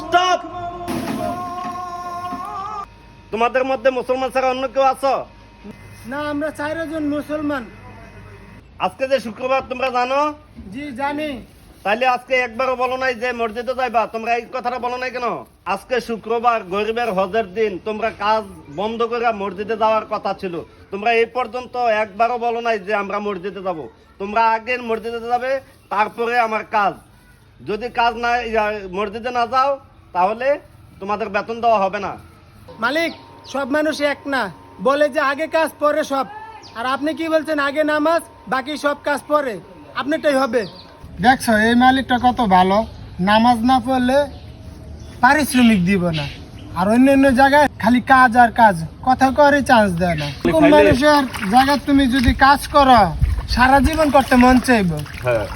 Stop তোমাদের মধ্যে মুসলমান ছাড়া অন্য কেউ আছো? না আমরা চারজন মুসলমান। আজকে যে শুক্রবার তোমরা জানো? জি জানি। তাইলে আজকে একবারও বলো নাই যে মসজিদে যাইবা। তোমরা এই কথাটা বলো নাই কেন? আজকে শুক্রবার গরিবের হজের দিন তোমরা কাজ বন্ধ করে মসজিদে যাওয়ার কথা ছিল। তোমরা এই পর্যন্ত একবারও বলো নাই যে আমরা মসজিদে যাব। তোমরা আগে মসজিদে যাবে তারপরে আমার কাজ। যদি কাজ না মসজিদে না যাও তাহলে তোমাদের বেতন দেওয়া হবে না। মালিক সব মানুষ এক না। বলে যে আগে কাজ পরে সব। আর আপনি কি বলছেন আগে নামাজ বাকি সব কাজ পরে? আপনারটাই হবে। দেখছ এই মালিকটা কত ভালো। নামাজ না পড়লে পারিশ্রমিক দিব না। আর অন্য অন্য জায়গায় খালি কাজ আর কাজ। কথা করে চান্স দেয় না। কোন মানুষের জায়গায় তুমি যদি কাজ করো সারা জীবন করতে মন চাইব। হ্যাঁ।